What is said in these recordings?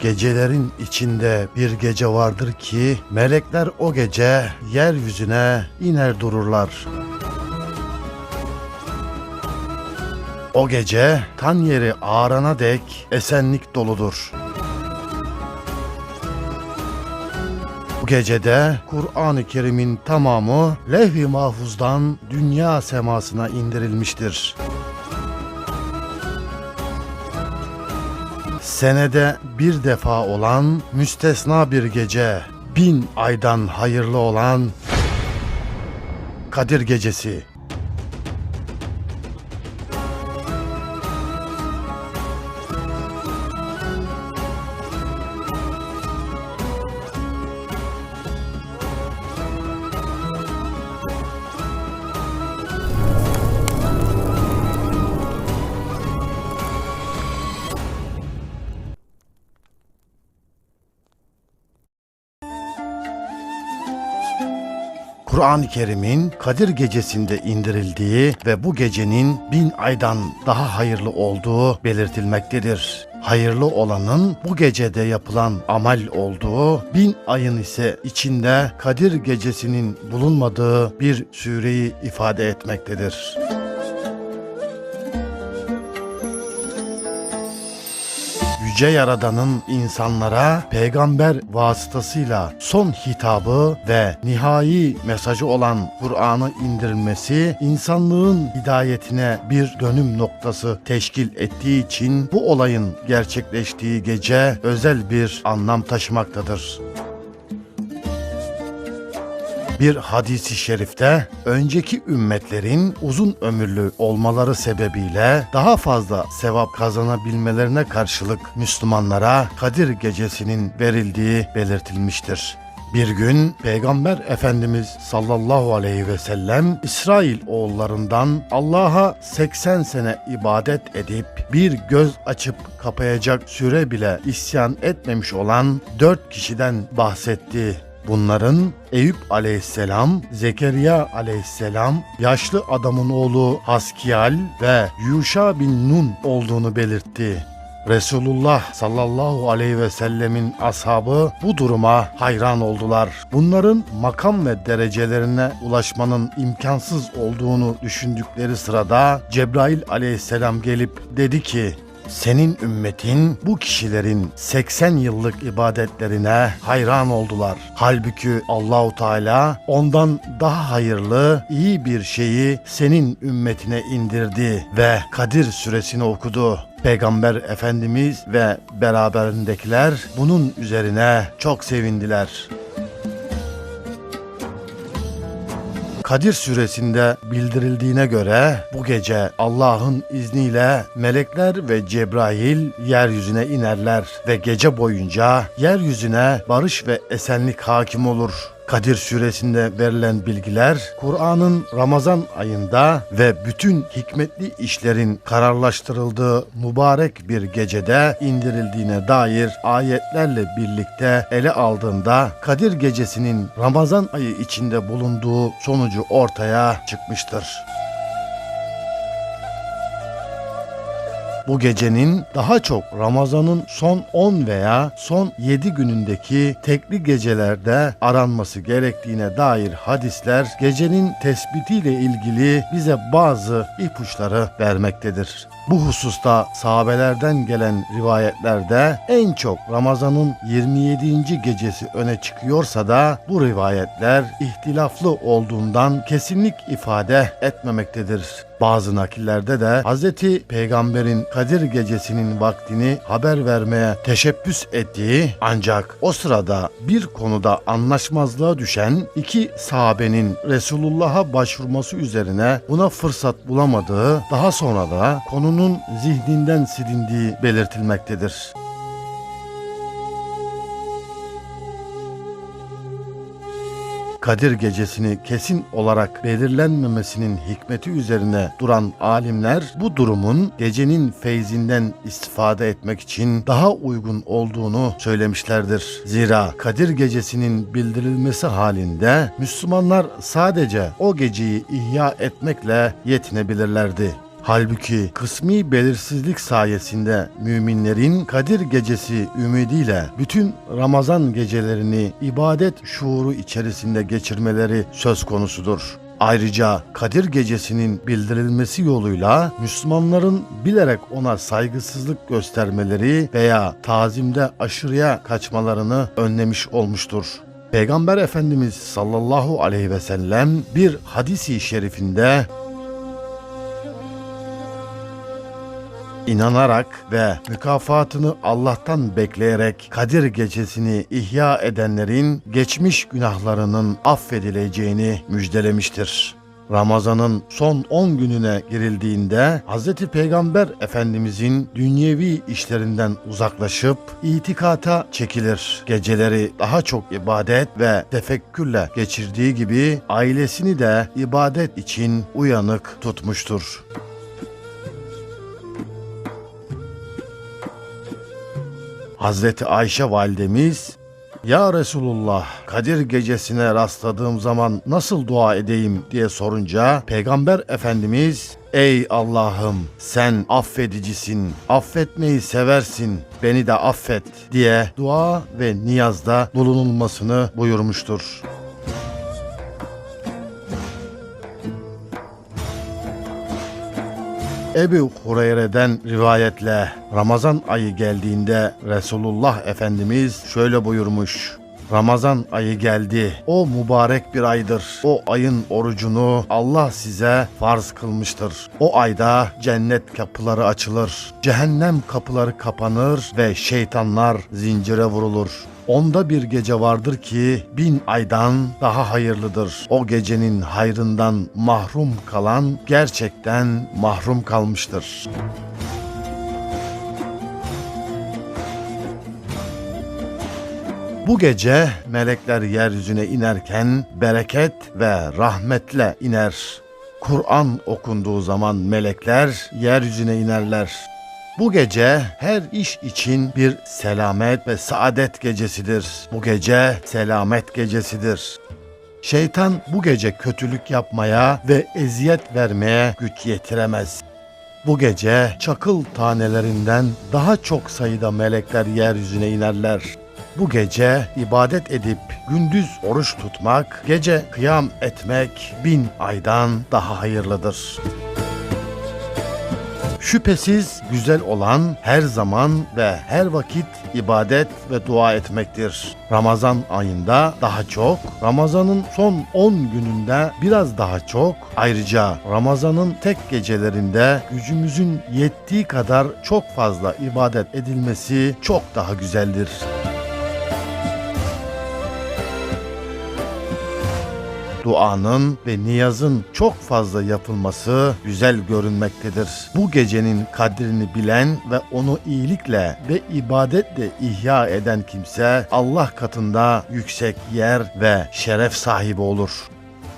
Gecelerin içinde bir gece vardır ki melekler o gece yeryüzüne iner dururlar. O gece tan yeri ağarana dek esenlik doludur. Bu gecede Kur'an-ı Kerim'in tamamı levh-i mahfuzdan dünya semasına indirilmiştir. Senede bir defa olan müstesna bir gece, bin aydan hayırlı olan Kadir Gecesi. Kur'an-ı Kerim'in Kadir Gecesi'nde indirildiği ve bu gecenin bin aydan daha hayırlı olduğu belirtilmektedir. Hayırlı olanın bu gecede yapılan amel olduğu, bin ayın ise içinde Kadir Gecesi'nin bulunmadığı bir süreyi ifade etmektedir. Yüce Yaradan'ın insanlara peygamber vasıtasıyla son hitabı ve nihai mesajı olan Kur'an'ı indirilmesi insanlığın hidayetine bir dönüm noktası teşkil ettiği için bu olayın gerçekleştiği gece özel bir anlam taşımaktadır. Bir hadisi şerifte önceki ümmetlerin uzun ömürlü olmaları sebebiyle daha fazla sevap kazanabilmelerine karşılık Müslümanlara Kadir Gecesi'nin verildiği belirtilmiştir. Bir gün Peygamber Efendimiz sallallahu aleyhi ve sellem İsrail oğullarından Allah'a 80 sene ibadet edip bir göz açıp kapayacak süre bile isyan etmemiş olan dört kişiden bahsetti. Bunların Eyüp aleyhisselam, Zekeriya aleyhisselam, yaşlı adamın oğlu Haskiyal ve Yuşa bin Nun olduğunu belirtti. Resulullah sallallahu aleyhi ve sellemin ashabı bu duruma hayran oldular. Bunların makam ve derecelerine ulaşmanın imkansız olduğunu düşündükleri sırada Cebrail aleyhisselam gelip dedi ki senin ümmetin bu kişilerin 80 yıllık ibadetlerine hayran oldular. Halbuki Allahu Teala ondan daha hayırlı, iyi bir şeyi senin ümmetine indirdi ve Kadir suresini okudu. Peygamber Efendimiz ve beraberindekiler bunun üzerine çok sevindiler. Kadir suresinde bildirildiğine göre bu gece Allah'ın izniyle melekler ve Cebrail yeryüzüne inerler ve gece boyunca yeryüzüne barış ve esenlik hakim olur. Kadir suresinde verilen bilgiler Kur'an'ın Ramazan ayında ve bütün hikmetli işlerin kararlaştırıldığı mübarek bir gecede indirildiğine dair ayetlerle birlikte ele aldığında Kadir gecesinin Ramazan ayı içinde bulunduğu sonucu ortaya çıkmıştır. Bu gecenin daha çok Ramazan'ın son 10 veya son 7 günündeki tekli gecelerde aranması gerektiğine dair hadisler gecenin tespitiyle ilgili bize bazı ipuçları vermektedir. Bu hususta sahabelerden gelen rivayetlerde en çok Ramazan'ın 27. gecesi öne çıkıyorsa da bu rivayetler ihtilaflı olduğundan kesinlik ifade etmemektedir. Bazı nakillerde de Hz. Peygamber'in Kadir gecesinin vaktini haber vermeye teşebbüs ettiği ancak o sırada bir konuda anlaşmazlığa düşen iki sahabenin Resulullah'a başvurması üzerine buna fırsat bulamadığı daha sonra da konunun zihninden silindiği belirtilmektedir. Kadir gecesini kesin olarak belirlenmemesinin hikmeti üzerine duran alimler bu durumun gecenin feyzinden istifade etmek için daha uygun olduğunu söylemişlerdir. Zira Kadir gecesinin bildirilmesi halinde Müslümanlar sadece o geceyi ihya etmekle yetinebilirlerdi. Halbuki kısmi belirsizlik sayesinde müminlerin Kadir gecesi ümidiyle bütün Ramazan gecelerini ibadet şuuru içerisinde geçirmeleri söz konusudur. Ayrıca Kadir Gecesi'nin bildirilmesi yoluyla Müslümanların bilerek ona saygısızlık göstermeleri veya tazimde aşırıya kaçmalarını önlemiş olmuştur. Peygamber Efendimiz sallallahu aleyhi ve sellem bir hadisi şerifinde inanarak ve mükafatını Allah'tan bekleyerek Kadir gecesini ihya edenlerin geçmiş günahlarının affedileceğini müjdelemiştir. Ramazan'ın son 10 gününe girildiğinde Hz. Peygamber Efendimizin dünyevi işlerinden uzaklaşıp itikata çekilir. Geceleri daha çok ibadet ve tefekkürle geçirdiği gibi ailesini de ibadet için uyanık tutmuştur. Hazreti Ayşe validemiz ya Resulullah Kadir gecesine rastladığım zaman nasıl dua edeyim diye sorunca Peygamber Efendimiz Ey Allah'ım sen affedicisin, affetmeyi seversin, beni de affet diye dua ve niyazda bulunulmasını buyurmuştur. Ebu Hureyre'den rivayetle Ramazan ayı geldiğinde Resulullah Efendimiz şöyle buyurmuş. Ramazan ayı geldi. O mübarek bir aydır. O ayın orucunu Allah size farz kılmıştır. O ayda cennet kapıları açılır. Cehennem kapıları kapanır ve şeytanlar zincire vurulur. Onda bir gece vardır ki bin aydan daha hayırlıdır. O gecenin hayrından mahrum kalan gerçekten mahrum kalmıştır. Bu gece melekler yeryüzüne inerken bereket ve rahmetle iner. Kur'an okunduğu zaman melekler yeryüzüne inerler. Bu gece her iş için bir selamet ve saadet gecesidir. Bu gece selamet gecesidir. Şeytan bu gece kötülük yapmaya ve eziyet vermeye güç yetiremez. Bu gece çakıl tanelerinden daha çok sayıda melekler yeryüzüne inerler. Bu gece ibadet edip gündüz oruç tutmak, gece kıyam etmek bin aydan daha hayırlıdır. Şüphesiz güzel olan her zaman ve her vakit ibadet ve dua etmektir. Ramazan ayında daha çok, Ramazan'ın son 10 gününde biraz daha çok, ayrıca Ramazan'ın tek gecelerinde gücümüzün yettiği kadar çok fazla ibadet edilmesi çok daha güzeldir. Duanın ve niyazın çok fazla yapılması güzel görünmektedir. Bu gecenin kadrini bilen ve onu iyilikle ve ibadetle ihya eden kimse Allah katında yüksek yer ve şeref sahibi olur.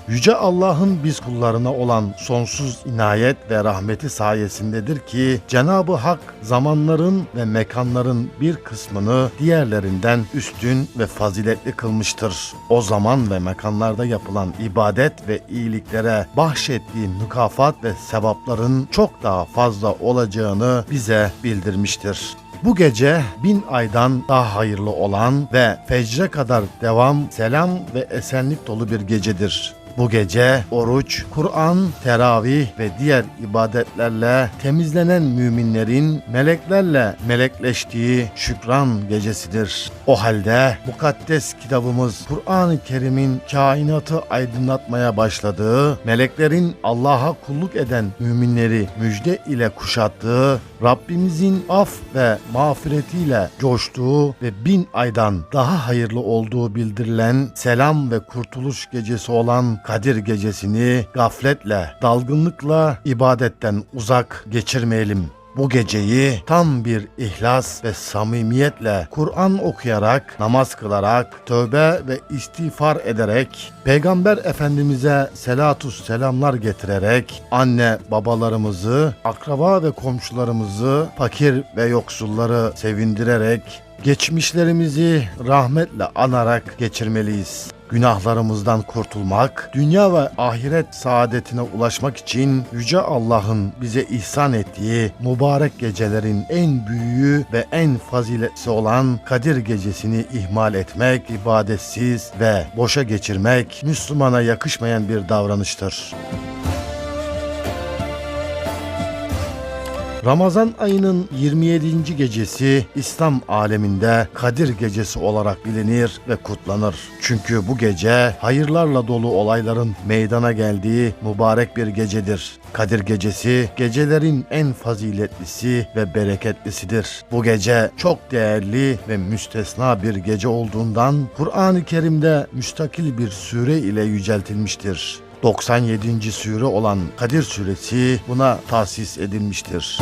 Yüce Allah'ın biz kullarına olan sonsuz inayet ve rahmeti sayesindedir ki Cenab-ı Hak zamanların ve mekanların bir kısmını diğerlerinden üstün ve faziletli kılmıştır. O zaman ve mekanlarda yapılan ibadet ve iyiliklere bahşettiği mükafat ve sevapların çok daha fazla olacağını bize bildirmiştir. Bu gece bin aydan daha hayırlı olan ve fecre kadar devam, selam ve esenlik dolu bir gecedir. Bu gece oruç, Kur'an, teravih ve diğer ibadetlerle temizlenen müminlerin meleklerle melekleştiği şükran gecesidir. O halde mukaddes kitabımız Kur'an-ı Kerim'in kainatı aydınlatmaya başladığı, meleklerin Allah'a kulluk eden müminleri müjde ile kuşattığı, Rabbimizin af ve mağfiretiyle coştuğu ve bin aydan daha hayırlı olduğu bildirilen selam ve kurtuluş gecesi olan Kadir gecesini gafletle, dalgınlıkla, ibadetten uzak geçirmeyelim. Bu geceyi tam bir ihlas ve samimiyetle Kur'an okuyarak, namaz kılarak, tövbe ve istiğfar ederek, Peygamber Efendimiz'e selatus selamlar getirerek, anne babalarımızı, akraba ve komşularımızı, fakir ve yoksulları sevindirerek, geçmişlerimizi rahmetle anarak geçirmeliyiz. Günahlarımızdan kurtulmak, dünya ve ahiret saadetine ulaşmak için Yüce Allah'ın bize ihsan ettiği mübarek gecelerin en büyüğü ve en faziletli olan Kadir Gecesini ihmal etmek, ibadetsiz ve boşa geçirmek Müslümana yakışmayan bir davranıştır. Ramazan ayının 27. gecesi İslam aleminde Kadir Gecesi olarak bilinir ve kutlanır. Çünkü bu gece hayırlarla dolu olayların meydana geldiği mübarek bir gecedir. Kadir Gecesi gecelerin en faziletlisi ve bereketlisidir. Bu gece çok değerli ve müstesna bir gece olduğundan Kur'an-ı Kerim'de müstakil bir sure ile yüceltilmiştir. 97. sure olan Kadir suresi buna tahsis edilmiştir.